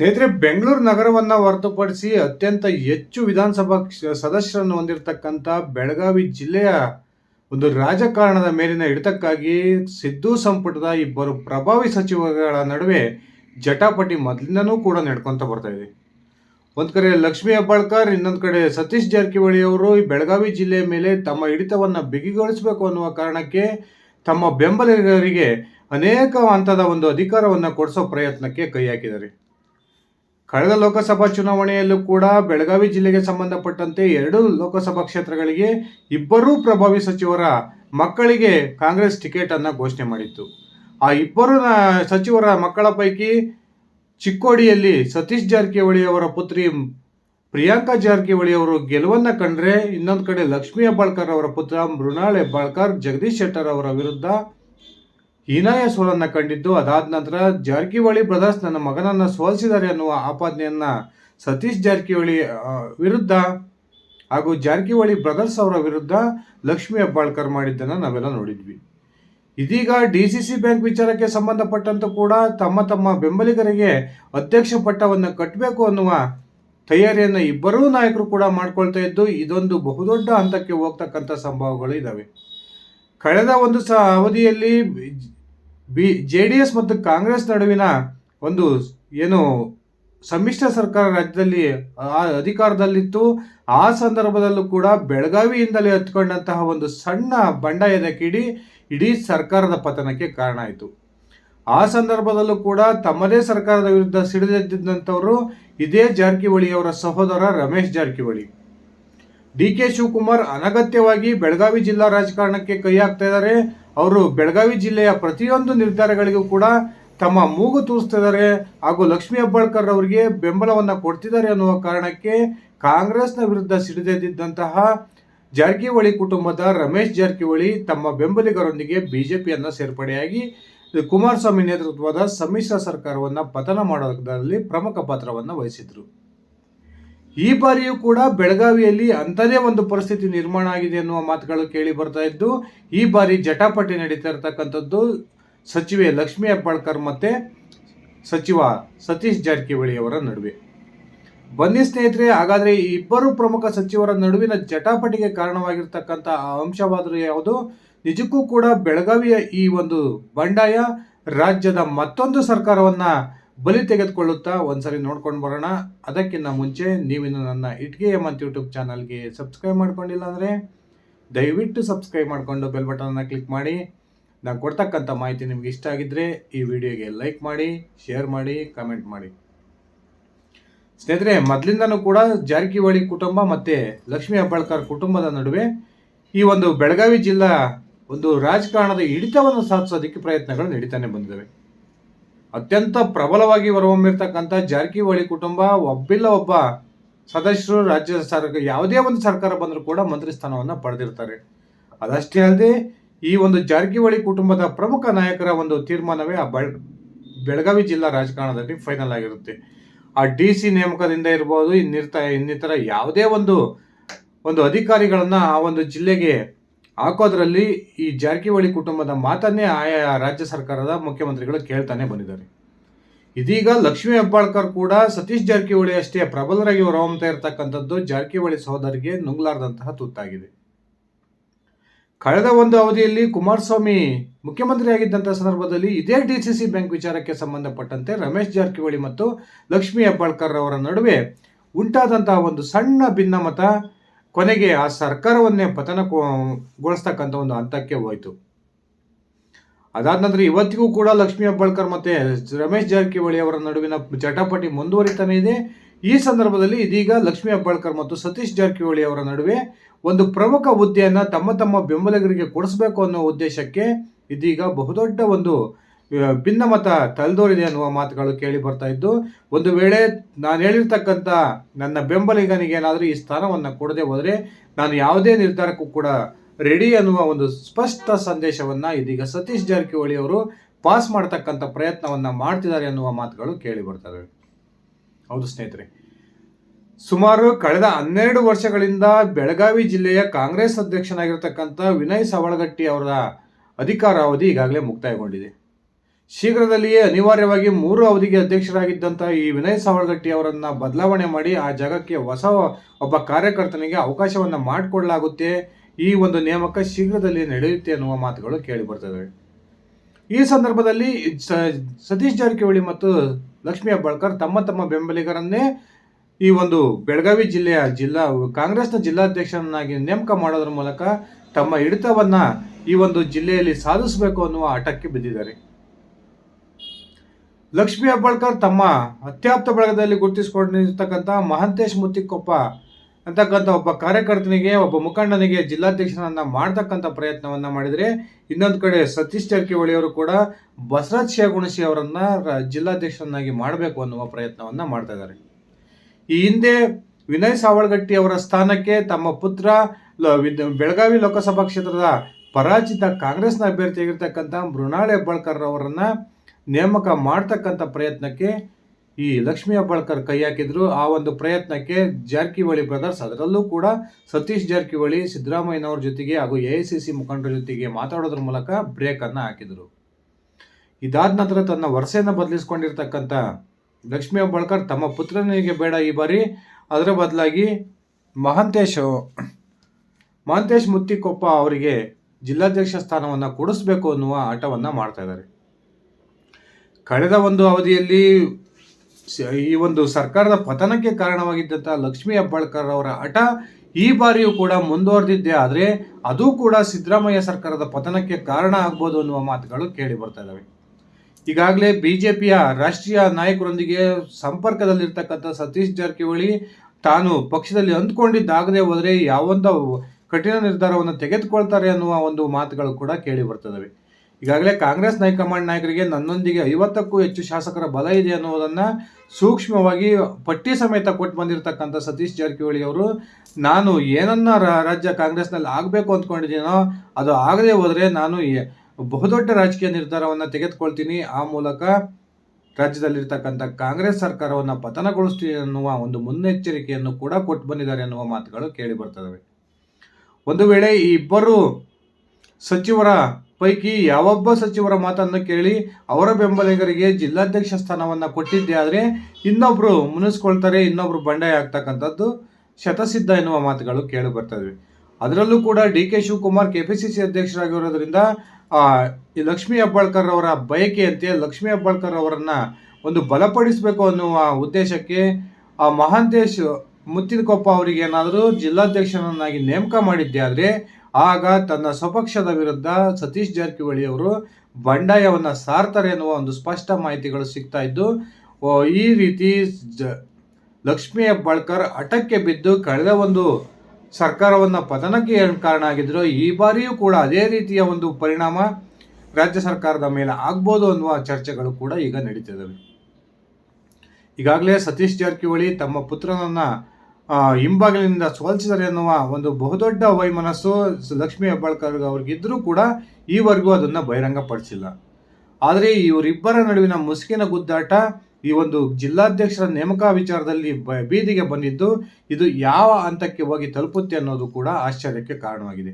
ಸ್ನೇಹಿತರೆ, ಬೆಂಗಳೂರು ನಗರವನ್ನು ಹೊರತುಪಡಿಸಿ ಅತ್ಯಂತ ಹೆಚ್ಚು ವಿಧಾನಸಭಾ ಸದಸ್ಯರನ್ನು ಹೊಂದಿರತಕ್ಕಂಥ ಬೆಳಗಾವಿ ಜಿಲ್ಲೆಯ ಒಂದು ರಾಜಕಾರಣದ ಮೇಲಿನ ಹಿಡಿತಕ್ಕಾಗಿ ಸಿದ್ದು ಸಂಪುಟದ ಇಬ್ಬರು ಪ್ರಭಾವಿ ಸಚಿವಗಳ ನಡುವೆ ಜಟಾಪಟಿ ಮೊದಲಿಂದನೂ ಕೂಡ ನಡ್ಕೊತಾ ಬರ್ತಾ ಇದೆ. ಒಂದು ಕಡೆ ಲಕ್ಷ್ಮೀ ಹೆಬ್ಬಾಳ್ಕರ್, ಇನ್ನೊಂದು ಕಡೆ ಸತೀಶ್ ಜಾರಕಿಹೊಳಿ ಅವರು ಈ ಬೆಳಗಾವಿ ಜಿಲ್ಲೆಯ ಮೇಲೆ ತಮ್ಮ ಹಿಡಿತವನ್ನು ಬಿಗಿಗೊಳಿಸಬೇಕು ಅನ್ನುವ ಕಾರಣಕ್ಕೆ ತಮ್ಮ ಬೆಂಬಲಿಗರಿಗೆ ಅನೇಕ ಹಂತದ ಒಂದು ಅಧಿಕಾರವನ್ನು ಕೊಡಿಸೋ ಪ್ರಯತ್ನಕ್ಕೆ ಕೈ ಹಾಕಿದ್ದಾರೆ. ಕಳೆದ ಲೋಕಸಭಾ ಚುನಾವಣೆಯಲ್ಲೂ ಕೂಡ ಬೆಳಗಾವಿ ಜಿಲ್ಲೆಗೆ ಸಂಬಂಧಪಟ್ಟಂತೆ ಎರಡು ಲೋಕಸಭಾ ಕ್ಷೇತ್ರಗಳಿಗೆ ಇಬ್ಬರೂ ಪ್ರಭಾವಿ ಸಚಿವರ ಮಕ್ಕಳಿಗೆ ಕಾಂಗ್ರೆಸ್ ಟಿಕೆಟ್ ಅನ್ನ ಘೋಷಣೆ ಮಾಡಿತ್ತು. ಆ ಇಬ್ಬರು ಸಚಿವರ ಮಕ್ಕಳ ಪೈಕಿ ಚಿಕ್ಕೋಡಿಯಲ್ಲಿ ಸತೀಶ್ ಜಾರಕಿಹೊಳಿ ಅವರ ಪುತ್ರಿ ಪ್ರಿಯಾಂಕಾ ಜಾರಕಿಹೊಳಿ ಅವರು ಗೆಲುವನ್ನ ಕಂಡ್ರೆ ಇನ್ನೊಂದು ಕಡೆ ಲಕ್ಷ್ಮೀ ಹೆಬ್ಬಾಳ್ಕರ್ ಅವರ ಪುತ್ರ ಮೃಣಾಲ್ ಹೆಬ್ಬಾಳ್ಕರ್, ಜಗದೀಶ್ ಶೆಟ್ಟರ್ ಅವರ ವಿರುದ್ಧ ಹೀನಾಯ ಸೋಲನ್ನ ಕಂಡಿದ್ದು, ಅದಾದ ನಂತರ ಜಾರಕಿಹೊಳಿ ಬ್ರದರ್ಸ್ ನನ್ನ ಮಗನನ್ನ ಸೋಲಿಸಿದ್ದಾರೆ ಅನ್ನುವ ಆಪಾದನೆಯನ್ನ ಸತೀಶ್ ಜಾರಕಿಹೊಳಿ ವಿರುದ್ಧ ಹಾಗೂ ಜಾರಕಿಹೊಳಿ ಬ್ರದರ್ಸ್ ಅವರ ವಿರುದ್ಧ ಲಕ್ಷ್ಮಿ ಹೆಬ್ಬಾಳ್ಕರ್ ಮಾಡಿದ್ದನ್ನು ನಾವೆಲ್ಲ ನೋಡಿದ್ವಿ. ಇದೀಗ ಡಿ ಸಿ ಸಿ ಬ್ಯಾಂಕ್ ವಿಚಾರಕ್ಕೆ ಸಂಬಂಧಪಟ್ಟಂತೂ ಕೂಡ ತಮ್ಮ ತಮ್ಮ ಬೆಂಬಲಿಗರಿಗೆ ಅಧ್ಯಕ್ಷ ಪಟ್ಟವನ್ನು ಕಟ್ಟಬೇಕು ಅನ್ನುವ ತಯಾರಿಯನ್ನು ಇಬ್ಬರೂ ನಾಯಕರು ಕೂಡ ಮಾಡ್ಕೊಳ್ತಾ ಇದ್ದು, ಇದೊಂದು ಬಹುದೊಡ್ಡ ಹಂತಕ್ಕೆ ಹೋಗ್ತಕ್ಕಂಥ ಸಂಭವಗಳು ಇದ್ದಾವೆ ಕಳೆದ ಒಂದು ಸ ಅವಧಿಯಲ್ಲಿ ಬಿ, ಜೆ ಡಿ ಎಸ್ ಮತ್ತು ಕಾಂಗ್ರೆಸ್ ನಡುವಿನ ಒಂದು ಏನು ಸಮ್ಮಿಶ್ರ ಸರ್ಕಾರ ರಾಜ್ಯದಲ್ಲಿ ಅಧಿಕಾರದಲ್ಲಿತ್ತು. ಆ ಸಂದರ್ಭದಲ್ಲೂ ಕೂಡ ಬೆಳಗಾವಿಯಿಂದಲೇ ಹತ್ಕೊಂಡಂತಹ ಒಂದು ಸಣ್ಣ ಬಂಡಾಯದ ಕಿಡಿ ಇಡೀ ಸರ್ಕಾರದ ಪತನಕ್ಕೆ ಕಾರಣ ಆಯಿತು. ಆ ಸಂದರ್ಭದಲ್ಲೂ ಕೂಡ ತಮ್ಮದೇ ಸರ್ಕಾರದ ವಿರುದ್ಧ ಸಿಡಿದೆದ್ದಂಥವರು ಇದೇ ಜಾರಕಿಹೊಳಿಯವರ ಸಹೋದರ ರಮೇಶ್ ಜಾರಕಿಹೊಳಿ. ಡಿ ಕೆ ಶಿವಕುಮಾರ್ ಅನಗತ್ಯವಾಗಿ ಬೆಳಗಾವಿ ಜಿಲ್ಲಾ ರಾಜಕಾರಣಕ್ಕೆ ಕೈ ಹಾಕ್ತಾ ಇದ್ದಾರೆ. ಅವರು ಬೆಳಗಾವಿ ಜಿಲ್ಲೆಯ ಪ್ರತಿಯೊಂದು ನಿರ್ಧಾರಗಳಿಗೂ ಕೂಡ ತಮ್ಮ ಮೂಗು ತೂರಿಸ್ತಿದ್ದಾರೆ ಹಾಗೂ ಲಕ್ಷ್ಮೀ ಹೆಬ್ಬಾಳ್ಕರ್ ಅವರಿಗೆ ಬೆಂಬಲವನ್ನು ಕೊಡ್ತಿದ್ದಾರೆ ಅನ್ನುವ ಕಾರಣಕ್ಕೆ ಕಾಂಗ್ರೆಸ್ನ ವಿರುದ್ಧ ಸಿಡಿದೆದ್ದಂತಹ ಜಾರಕಿಹೊಳಿ ಕುಟುಂಬದ ರಮೇಶ್ ಜಾರಕಿಹೊಳಿ ತಮ್ಮ ಬೆಂಬಲಿಗರೊಂದಿಗೆ ಬಿಜೆಪಿಯನ್ನು ಸೇರ್ಪಡೆಯಾಗಿ ಕುಮಾರಸ್ವಾಮಿ ನೇತೃತ್ವದ ಸಮ್ಮಿಶ್ರ ಸರ್ಕಾರವನ್ನು ಪತನ ಮಾಡೋದರಲ್ಲಿ ಪ್ರಮುಖ ಪಾತ್ರವನ್ನು ವಹಿಸಿದ್ರು. ಈ ಬಾರಿಯೂ ಕೂಡ ಬೆಳಗಾವಿಯಲ್ಲಿ ಅಂಥದೇ ಒಂದು ಪರಿಸ್ಥಿತಿ ನಿರ್ಮಾಣ ಆಗಿದೆ ಎನ್ನುವ ಮಾತುಗಳು ಕೇಳಿ ಬರ್ತಾ ಇದ್ದು, ಈ ಬಾರಿ ಜಟಾಪಟಿ ನಡೀತಾ ಇರತಕ್ಕಂಥದ್ದು ಸಚಿವೆ ಲಕ್ಷ್ಮೀ ಹೆಬ್ಬಾಳ್ಕರ್ ಮತ್ತೆ ಸಚಿವ ಸತೀಶ್ ಜಾರಕಿಹೊಳಿ ಅವರ ನಡುವೆ. ಬನ್ನಿ ಸ್ನೇಹಿತರೆ, ಹಾಗಾದ್ರೆ ಈ ಇಬ್ಬರು ಪ್ರಮುಖ ಸಚಿವರ ನಡುವಿನ ಜಟಾಪಟಿಗೆ ಕಾರಣವಾಗಿರ್ತಕ್ಕಂಥ ಆ ಅಂಶವಾದರೂ ಯಾವುದು? ನಿಜಕ್ಕೂ ಕೂಡ ಬೆಳಗಾವಿಯ ಈ ಒಂದು ಬಂಡಾಯ ರಾಜ್ಯದ ಮತ್ತೊಂದು ಸರ್ಕಾರವನ್ನ ಬಲಿ ತೆಗೆದುಕೊಳ್ಳುತ್ತಾ ಒಂದ್ಸರಿ ನೋಡ್ಕೊಂಡು ಬರೋಣ. ಅದಕ್ಕಿಂತ ಮುಂಚೆ ನೀವಿನ್ನು ನನ್ನ ಇಟ್ಗೆ ಎಂ ಅಂತ ಯೂಟ್ಯೂಬ್ ಚಾನಲ್ಗೆ ಸಬ್ಸ್ಕ್ರೈಬ್ ಮಾಡ್ಕೊಂಡಿಲ್ಲ ಅಂದರೆ ದಯವಿಟ್ಟು ಸಬ್ಸ್ಕ್ರೈಬ್ ಮಾಡಿಕೊಂಡು ಬೆಲ್ ಬಟನನ್ನು ಕ್ಲಿಕ್ ಮಾಡಿ. ನಾನು ಕೊಡ್ತಕ್ಕಂಥ ಮಾಹಿತಿ ನಿಮ್ಗೆ ಇಷ್ಟ ಆಗಿದ್ದರೆ ಈ ವಿಡಿಯೋಗೆ ಲೈಕ್ ಮಾಡಿ, ಶೇರ್ ಮಾಡಿ, ಕಮೆಂಟ್ ಮಾಡಿ. ಸ್ನೇಹಿತರೆ, ಮೊದಲಿಂದನೂ ಕೂಡ ಜಾರಕಿಹೊಳಿ ಕುಟುಂಬ ಮತ್ತು ಲಕ್ಷ್ಮೀ ಹೆಬ್ಬಾಳ್ಕರ್ ಕುಟುಂಬದ ನಡುವೆ ಈ ಒಂದು ಬೆಳಗಾವಿ ಜಿಲ್ಲಾ ಒಂದು ರಾಜಕಾರಣದ ಹಿಡಿತವನ್ನು ಸಾಧಿಸೋದಕ್ಕೆ ಪ್ರಯತ್ನಗಳು ನಡೀತಾನೆ ಬಂದಿದ್ದಾವೆ. ಅತ್ಯಂತ ಪ್ರಬಲವಾಗಿ ಹೊರಹೊಮ್ಮಿರ್ತಕ್ಕಂಥ ಜಾರಕಿಹೊಳಿ ಕುಟುಂಬ, ಒಬ್ಬಿಲ್ಲ ಒಬ್ಬ ಸದಸ್ಯರು ರಾಜ್ಯ ಸರ್ಕಾರ ಯಾವುದೇ ಒಂದು ಸರ್ಕಾರ ಬಂದರೂ ಕೂಡ ಮಂತ್ರಿ ಸ್ಥಾನವನ್ನು ಪಡೆದಿರ್ತಾರೆ. ಅದಷ್ಟೇ ಅಲ್ಲದೆ ಈ ಒಂದು ಜಾರಕಿಹೊಳಿ ಕುಟುಂಬದ ಪ್ರಮುಖ ನಾಯಕರ ಒಂದು ತೀರ್ಮಾನವೇ ಆ ಬೆಳ್, ಬೆಳಗಾವಿ ಜಿಲ್ಲಾ ರಾಜಕಾರಣದಲ್ಲಿ ಫೈನಲ್ ಆಗಿರುತ್ತೆ. ಆ ಡಿ ಸಿ ನೇಮಕದಿಂದ ಇರ್ಬೋದು, ಇನ್ನಿರ್ತ, ಇನ್ನಿತರ ಯಾವುದೇ ಒಂದು ಒಂದು ಅಧಿಕಾರಿಗಳನ್ನು ಆ ಒಂದು ಜಿಲ್ಲೆಗೆ ಹಾಕೋದ್ರಲ್ಲಿ ಈ ಜಾರಕಿಹೊಳಿ ಕುಟುಂಬದ ಮಾತನ್ನೇ ಆಯಾ ರಾಜ್ಯ ಸರ್ಕಾರದ ಮುಖ್ಯಮಂತ್ರಿಗಳು ಕೇಳ್ತಾನೆ ಬಂದಿದ್ದಾರೆ. ಇದೀಗ ಲಕ್ಷ್ಮೀ ಹೆಬ್ಬಾಳ್ಕರ್ ಕೂಡ ಸತೀಶ್ ಜಾರಕಿಹೊಳಿ ಅಷ್ಟೇ ಪ್ರಬಲರಾಗಿ ಹೊರಹೊಮ್ತಾ ಇರತಕ್ಕಂಥದ್ದು ಜಾರಕಿಹೊಳಿ ಸಹೋದರಿಗೆ ನುಂಗ್ಲಾರ್ದಂತಹ ತುತ್ತಾಗಿದೆ. ಕಳೆದ ಒಂದು ಅವಧಿಯಲ್ಲಿ ಕುಮಾರಸ್ವಾಮಿ ಮುಖ್ಯಮಂತ್ರಿಯಾಗಿದ್ದಂಥ ಸಂದರ್ಭದಲ್ಲಿ ಇದೇ ಡಿ ಸಿ ಸಿ ಬ್ಯಾಂಕ್ ವಿಚಾರಕ್ಕೆ ಸಂಬಂಧಪಟ್ಟಂತೆ ರಮೇಶ್ ಜಾರಕಿಹೊಳಿ ಮತ್ತು ಲಕ್ಷ್ಮೀ ಹೆಬ್ಬಾಳ್ಕರ್ ಅವರ ನಡುವೆ ಉಂಟಾದಂತಹ ಒಂದು ಸಣ್ಣ ಭಿನ್ನಮತ ಕೊನೆಗೆ ಆ ಸರ್ಕಾರವನ್ನೇ ಪತನಗೊಳಿಸ್ತಕ್ಕಂಥ ಒಂದು ಹಂತಕ್ಕೆ ಹೋಯಿತು. ಅದಾದ ನಂತರ ಇವತ್ತಿಗೂ ಕೂಡ ಲಕ್ಷ್ಮೀ ಹೆಬ್ಬಾಳ್ಕರ್ ಮತ್ತೆ ರಮೇಶ್ ಜಾರಕಿಹೊಳಿ ಅವರ ನಡುವಿನ ಚಟಪಟಿ ಮುಂದುವರಿತಾನೆ ಇದೆ. ಈ ಸಂದರ್ಭದಲ್ಲಿ ಇದೀಗ ಲಕ್ಷ್ಮೀ ಹೆಬ್ಬಾಳ್ಕರ್ ಮತ್ತು ಸತೀಶ್ ಜಾರಕಿಹೊಳಿ ಅವರ ನಡುವೆ ಒಂದು ಪ್ರಮುಖ ಹುದ್ದೆಯನ್ನು ತಮ್ಮ ತಮ್ಮ ಬೆಂಬಲಿಗರಿಗೆ ಕೊಡಿಸಬೇಕು ಅನ್ನೋ ಉದ್ದೇಶಕ್ಕೆ ಇದೀಗ ಬಹುದೊಡ್ಡ ಒಂದು ಭಿನ್ನಮತ ತಲೆದೋರಿದೆ ಅನ್ನುವ ಮಾತುಗಳು ಕೇಳಿ ಬರ್ತಾ ಇದ್ದು, ಒಂದು ವೇಳೆ ನಾನು ಹೇಳಿರ್ತಕ್ಕಂಥ ನನ್ನ ಬೆಂಬಲಿಗನಿಗೆ ಏನಾದರೂ ಈ ಸ್ಥಾನವನ್ನು ಕೊಡದೆ ಹೋದರೆ ನಾನು ಯಾವುದೇ ನಿರ್ಧಾರಕ್ಕೂ ಕೂಡ ರೆಡಿ ಅನ್ನುವ ಒಂದು ಸ್ಪಷ್ಟ ಸಂದೇಶವನ್ನು ಇದೀಗ ಸತೀಶ್ ಜಾರಕಿಹೊಳಿ ಅವರು ಪಾಸ್ ಮಾಡತಕ್ಕಂಥ ಪ್ರಯತ್ನವನ್ನು ಮಾಡ್ತಿದ್ದಾರೆ ಅನ್ನುವ ಮಾತುಗಳು ಕೇಳಿ ಬರ್ತವೆ ಹೌದು ಸ್ನೇಹಿತರೆ, ಸುಮಾರು ಕಳೆದ ಹನ್ನೆರಡು ವರ್ಷಗಳಿಂದ ಬೆಳಗಾವಿ ಜಿಲ್ಲೆಯ ಕಾಂಗ್ರೆಸ್ ಅಧ್ಯಕ್ಷನಾಗಿರ್ತಕ್ಕಂಥ ವಿನಯ್ ಸವಳಗಟ್ಟಿ ಅವರ ಅಧಿಕಾರಾವಧಿ ಈಗಾಗಲೇ ಮುಕ್ತಾಯಗೊಂಡಿದೆ. ಶೀಘ್ರದಲ್ಲಿಯೇ ಅನಿವಾರ್ಯವಾಗಿ ಮೂರು ಅವಧಿಗೆ ಅಧ್ಯಕ್ಷರಾಗಿದ್ದಂತಹ ಈ ವಿನಯ್ ಸಾವಳಗಟ್ಟಿ ಅವರನ್ನ ಬದಲಾವಣೆ ಮಾಡಿ ಆ ಜಾಗಕ್ಕೆ ಹೊಸ ಒಬ್ಬ ಕಾರ್ಯಕರ್ತನಿಗೆ ಅವಕಾಶವನ್ನು ಮಾಡಿಕೊಡಲಾಗುತ್ತೆ. ಈ ಒಂದು ನೇಮಕ ಶೀಘ್ರದಲ್ಲಿ ನಡೆಯುತ್ತೆ ಅನ್ನುವ ಮಾತುಗಳು ಕೇಳಿ ಬರ್ತವೆ. ಈ ಸಂದರ್ಭದಲ್ಲಿ ಸತೀಶ್ ಜಾರಕಿಹೊಳಿ ಮತ್ತು ಲಕ್ಷ್ಮೀ ಹೆಬ್ಬಾಳ್ಕರ್ ತಮ್ಮ ತಮ್ಮ ಬೆಂಬಲಿಗರನ್ನೇ ಈ ಒಂದು ಬೆಳಗಾವಿ ಜಿಲ್ಲೆಯ ಜಿಲ್ಲಾ, ಕಾಂಗ್ರೆಸ್ನ ಜಿಲ್ಲಾಧ್ಯಕ್ಷರನ್ನಾಗಿ ನೇಮಕ ಮಾಡೋದ್ರ ಮೂಲಕ ತಮ್ಮ ಹಿಡಿತವನ್ನ ಈ ಒಂದು ಜಿಲ್ಲೆಯಲ್ಲಿ ಸಾಧಿಸಬೇಕು ಅನ್ನುವ ಹಠಕ್ಕೆ ಬಿದ್ದಿದ್ದಾರೆ. ಲಕ್ಷ್ಮೀ ಹೆಬ್ಬಾಳ್ಕರ್ ತಮ್ಮ ಅತ್ಯಾಪ್ತ ಬಳಗದಲ್ಲಿ ಗುರುತಿಸಿಕೊಂಡಿರ್ತಕ್ಕಂಥ ಮಹಂತೇಶ್ ಮುತ್ತಿಕೊಪ್ಪ ಅಂತಕ್ಕಂಥ ಒಬ್ಬ ಕಾರ್ಯಕರ್ತನಿಗೆ, ಒಬ್ಬ ಮುಖಂಡನಿಗೆ ಜಿಲ್ಲಾಧ್ಯಕ್ಷರನ್ನ ಮಾಡ್ತಕ್ಕಂಥ ಪ್ರಯತ್ನವನ್ನ ಮಾಡಿದರೆ, ಇನ್ನೊಂದು ಕಡೆ ಸತೀಶ್ ಜಾರಕಿಹೊಳಿ ಅವರು ಕೂಡ ಬಸವರಾಜ್ ಶೇಗುಣಸಿ ಅವರನ್ನ ಜಿಲ್ಲಾಧ್ಯಕ್ಷರನ್ನಾಗಿ ಮಾಡಬೇಕು ಅನ್ನುವ ಪ್ರಯತ್ನವನ್ನ ಮಾಡ್ತಾ ಇದ್ದಾರೆ. ಈ ಹಿಂದೆ ವಿನಯ್ ಸಾವಳಗಟ್ಟಿ ಅವರ ಸ್ಥಾನಕ್ಕೆ ತಮ್ಮ ಪುತ್ರ ಬೆಳಗಾವಿ ಲೋಕಸಭಾ ಕ್ಷೇತ್ರದ ಪರಾಜಿತ ಕಾಂಗ್ರೆಸ್ನ ಅಭ್ಯರ್ಥಿಯಾಗಿರ್ತಕ್ಕಂಥ ಮೃಣಾಲ್ ಹೆಬ್ಬಾಳ್ಕರ್ ಅವರನ್ನ ನೇಮಕ ಮಾಡ್ತಕ್ಕಂಥ ಪ್ರಯತ್ನಕ್ಕೆ ಈ ಲಕ್ಷ್ಮೀ ಅಬ್ಬಾಳ್ಕರ್ ಕೈ ಹಾಕಿದ್ರು. ಆ ಒಂದು ಪ್ರಯತ್ನಕ್ಕೆ ಜಾರಕಿಹೊಳಿ ಬ್ರದರ್ಸ್, ಅದರಲ್ಲೂ ಕೂಡ ಸತೀಶ್ ಜಾರಕಿಹೊಳಿ, ಸಿದ್ದರಾಮಯ್ಯನವ್ರ ಜೊತೆಗೆ ಹಾಗೂ ಎ ಐ ಸಿ ಸಿ ಮುಖಂಡರ ಜೊತೆಗೆ ಮಾತಾಡೋದ್ರ ಮೂಲಕ ಬ್ರೇಕ್ ಹಾಕಿದರು. ಇದಾದ ನಂತರ ತನ್ನ ವರಸೆಯನ್ನು ಬದಲಿಸ್ಕೊಂಡಿರ್ತಕ್ಕಂಥ ಲಕ್ಷ್ಮೀ ಅಬ್ಬಾಳ್ಕರ್ ತಮ್ಮ ಪುತ್ರನಿಗೆ ಬೇಡ ಈ ಬಾರಿ. ಅದರ ಬದಲಾಗಿ ಮಹಂತೇಶ್ ಮಹಂತೇಶ್ ಮುತ್ತಿಕೊಪ್ಪ ಅವರಿಗೆ ಜಿಲ್ಲಾಧ್ಯಕ್ಷ ಸ್ಥಾನವನ್ನು ಕೊಡಿಸ್ಬೇಕು ಅನ್ನುವ ಆಟವನ್ನು ಮಾಡ್ತಾ ಇದ್ದಾರೆ. ಕಳೆದ ಒಂದು ಅವಧಿಯಲ್ಲಿ ಈ ಒಂದು ಸರ್ಕಾರದ ಪತನಕ್ಕೆ ಕಾರಣವಾಗಿದ್ದಂಥ ಲಕ್ಷ್ಮೀ ಹೆಬ್ಬಾಳ್ಕರ್ ಅವರ ಹಠ ಈ ಬಾರಿಯೂ ಕೂಡ ಮುಂದುವರೆದಿದ್ದೆ ಆದರೆ ಅದು ಕೂಡ ಸಿದ್ದರಾಮಯ್ಯ ಸರ್ಕಾರದ ಪತನಕ್ಕೆ ಕಾರಣ ಆಗ್ಬೋದು ಅನ್ನುವ ಮಾತುಗಳು ಕೇಳಿ ಬರ್ತಾ ಇದ್ದಾವೆ ಈಗಾಗಲೇ ಬಿಜೆಪಿಯ ರಾಷ್ಟ್ರೀಯ ನಾಯಕರೊಂದಿಗೆ ಸಂಪರ್ಕದಲ್ಲಿರ್ತಕ್ಕಂಥ ಸತೀಶ್ ಜಾರಕಿಹೊಳಿ ತಾನು ಪಕ್ಷದಲ್ಲಿ ಅಂದ್ಕೊಂಡಿದ್ದಾಗದೆ ಹೋದರೆ ಯಾವೊಂದು ಕಠಿಣ ನಿರ್ಧಾರವನ್ನು ತೆಗೆದುಕೊಳ್ತಾರೆ ಅನ್ನುವ ಒಂದು ಮಾತುಗಳು ಕೂಡ ಕೇಳಿ ಬರ್ತದವೆ ಈಗಾಗಲೇ ಕಾಂಗ್ರೆಸ್ ಹೈಕಮಾಂಡ್ ನಾಯಕರಿಗೆ ನನ್ನೊಂದಿಗೆ ಐವತ್ತಕ್ಕೂ ಹೆಚ್ಚು ಶಾಸಕರ ಬಲ ಇದೆ ಅನ್ನುವುದನ್ನು ಸೂಕ್ಷ್ಮವಾಗಿ ಪಟ್ಟಿ ಸಮೇತ ಕೊಟ್ಟು ಬಂದಿರತಕ್ಕಂಥ ಸತೀಶ್ ಜಾರಕಿಹೊಳಿ ಅವರು, ನಾನು ಏನನ್ನ ರಾಜ್ಯ ಕಾಂಗ್ರೆಸ್ನಲ್ಲಿ ಆಗಬೇಕು ಅಂದ್ಕೊಂಡಿದ್ದೀನೋ ಅದು ಆಗದೆ ಹೋದರೆ ನಾನು ಬಹುದೊಡ್ಡ ರಾಜಕೀಯ ನಿರ್ಧಾರವನ್ನು ತೆಗೆದುಕೊಳ್ತೀನಿ. ಆ ಮೂಲಕ ರಾಜ್ಯದಲ್ಲಿರ್ತಕ್ಕಂಥ ಕಾಂಗ್ರೆಸ್ ಸರ್ಕಾರವನ್ನು ಪತನಗೊಳಿಸ್ತೀನಿ ಅನ್ನುವ ಒಂದು ಮುನ್ನೆಚ್ಚರಿಕೆಯನ್ನು ಕೂಡ ಕೊಟ್ಟು ಬಂದಿದ್ದಾರೆ ಅನ್ನುವ ಮಾತುಗಳು ಕೇಳಿ ಬರ್ತದವೆ ಒಂದು ವೇಳೆ ಈ ಇಬ್ಬರು ಸಚಿವರ ಪೈಕಿ ಯಾವೊಬ್ಬ ಸಚಿವರ ಮಾತನ್ನು ಕೇಳಿ ಅವರ ಬೆಂಬಲಿಗರಿಗೆ ಜಿಲ್ಲಾಧ್ಯಕ್ಷ ಸ್ಥಾನವನ್ನು ಕೊಟ್ಟಿದ್ದೆ ಆದರೆ ಇನ್ನೊಬ್ಬರು ಮುನಿಸ್ಕೊಳ್ತಾರೆ ಇನ್ನೊಬ್ಬರು ಬಂಡಾಯ ಆಗ್ತಕ್ಕಂಥದ್ದು ಶತಸಿದ್ಧ ಎನ್ನುವ ಮಾತುಗಳು ಕೇಳಿ ಬರ್ತವೆ. ಅದರಲ್ಲೂ ಕೂಡ D K Shivakumar K P C C ಅಧ್ಯಕ್ಷರಾಗಿರೋದ್ರಿಂದ Lakshmi Hebbalkar ಅವರ ಬಯಕೆಯಂತೆ ಲಕ್ಷ್ಮೀ ಹೆಬ್ಬಾಳ್ಕರ್ ಅವರನ್ನು ಒಂದು ಬಲಪಡಿಸಬೇಕು ಅನ್ನುವ ಉದ್ದೇಶಕ್ಕೆ ಆ ಮಹಾಂತೇಶ್ ಮುತ್ತಿನಕೊಪ್ಪ ಅವರಿಗೆ ಏನಾದರೂ ಜಿಲ್ಲಾಧ್ಯಕ್ಷರನ್ನಾಗಿ ನೇಮಕ ಮಾಡಿದ್ದೆ ಆದರೆ ಆಗ ತನ್ನ ಸ್ವಪಕ್ಷದ ವಿರುದ್ಧ ಸತೀಶ್ ಜಾರಕಿಹೊಳಿ ಅವರು ಬಂಡಾಯವನ್ನ ಸಾರ್ತಾರೆ ಎನ್ನುವ ಒಂದು ಸ್ಪಷ್ಟ ಮಾಹಿತಿಗಳು ಸಿಗ್ತಾ ಇದ್ದು ಈ ರೀತಿ ಜ- ಲಕ್ಷ್ಮೀ ಹೆಬ್ಬಾಳ್ಕರ್ ಹಠಕ್ಕೆ ಬಿದ್ದು ಕಳೆದ ಒಂದು ಸರ್ಕಾರವನ್ನ ಪತನಕ್ಕೆ ಕಾರಣ ಆಗಿದ್ರು, ಈ ಬಾರಿಯೂ ಕೂಡ ಅದೇ ರೀತಿಯ ಒಂದು ಪರಿಣಾಮ ರಾಜ್ಯ ಸರ್ಕಾರದ ಮೇಲೆ ಆಗ್ಬೋದು ಅನ್ನುವ ಚರ್ಚೆಗಳು ಕೂಡ ಈಗ ನಡೀತಿದ್ದಾವೆ ಈಗಾಗಲೇ ಸತೀಶ್ ಜಾರಕಿಹೊಳಿ ತಮ್ಮ ಪುತ್ರನನ್ನ ಹಿಂಬಾಗಿಲಿನಿಂದ ಸೋಲಿಸಿದ್ದಾರೆ ಎನ್ನುವ ಒಂದು ಬಹುದೊಡ್ಡ ವೈಮನಸ್ಸು ಲಕ್ಷ್ಮಿ ಹೆಬ್ಬಾಳ್ಕರ್ ಅವ್ರಿಗಿದ್ರೂ ಕೂಡ ಈವರೆಗೂ ಅದನ್ನ ಬಹಿರಂಗಪಡಿಸಿಲ್ಲ. ಆದರೆ ಇವರಿಬ್ಬರ ನಡುವಿನ ಮುಸುಕಿನ ಗುದ್ದಾಟ ಈ ಒಂದು ಜಿಲ್ಲಾಧ್ಯಕ್ಷರ ನೇಮಕ ವಿಚಾರದಲ್ಲಿ ಬೀದಿಗೆ ಬಂದಿದ್ದು ಇದು ಯಾವ ಹಂತಕ್ಕೆ ಹೋಗಿ ತಲುಪುತ್ತೆ ಅನ್ನೋದು ಕೂಡ ಆಶ್ಚರ್ಯಕ್ಕೆ ಕಾರಣವಾಗಿದೆ.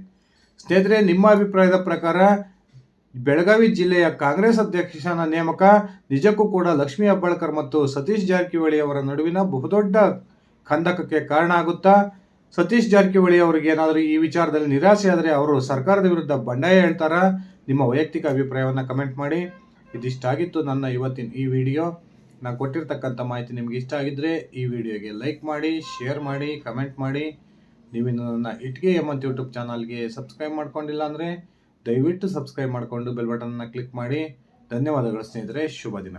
ಸ್ನೇಹಿತರೆ, ನಿಮ್ಮ ಅಭಿಪ್ರಾಯದ ಪ್ರಕಾರ ಬೆಳಗಾವಿ ಜಿಲ್ಲೆಯ ಕಾಂಗ್ರೆಸ್ ಅಧ್ಯಕ್ಷನ ನೇಮಕ ನಿಜಕ್ಕೂ ಕೂಡ ಲಕ್ಷ್ಮೀ ಹೆಬ್ಬಾಳ್ಕರ್ ಮತ್ತು ಸತೀಶ್ ಜಾರಕಿಹೊಳಿ ಅವರ ನಡುವಿನ ಬಹುದೊಡ್ಡ ಕಂದಕಕ್ಕೆ ಕಾರಣ ಆಗುತ್ತಾ? ಸತೀಶ್ ಜಾರಕಿಹೊಳಿ ಅವರಿಗೆ ಏನಾದರೂ ಈ ವಿಚಾರದಲ್ಲಿ ನಿರಾಸೆ ಆದರೆ ಅವರು ಸರ್ಕಾರದ ವಿರುದ್ಧ ಬಂಡಾಯ ಹೇಳ್ತಾರಾ? ನಿಮ್ಮ ವೈಯಕ್ತಿಕ ಅಭಿಪ್ರಾಯವನ್ನು ಕಮೆಂಟ್ ಮಾಡಿ. ಇದಿಷ್ಟಾಗಿತ್ತು ನನ್ನ ಇವತ್ತಿನ ಈ ವಿಡಿಯೋ. ನಾನು ಕೊಟ್ಟಿರ್ತಕ್ಕಂಥ ಮಾಹಿತಿ ನಿಮಗೆ ಇಷ್ಟ ಆಗಿದ್ದರೆ ಈ ವಿಡಿಯೋಗೆ ಲೈಕ್ ಮಾಡಿ, ಶೇರ್ ಮಾಡಿ, ಕಮೆಂಟ್ ಮಾಡಿ. ನೀವಿನ್ನು ನನ್ನ ಇಟ್ಗೆ ಎಮ್ಮಂತ್ ಯೂಟ್ಯೂಬ್ ಚಾನಲ್ಗೆ ಸಬ್ಸ್ಕ್ರೈಬ್ ಮಾಡ್ಕೊಂಡಿಲ್ಲ ಅಂದರೆ ದಯವಿಟ್ಟು ಸಬ್ಸ್ಕ್ರೈಬ್ ಮಾಡಿಕೊಂಡು ಬೆಲ್ ಬಟನ್ನ ಕ್ಲಿಕ್ ಮಾಡಿ. ಧನ್ಯವಾದಗಳು ಸ್ನೇಹಿತರೆ, ಶುಭ ದಿನ.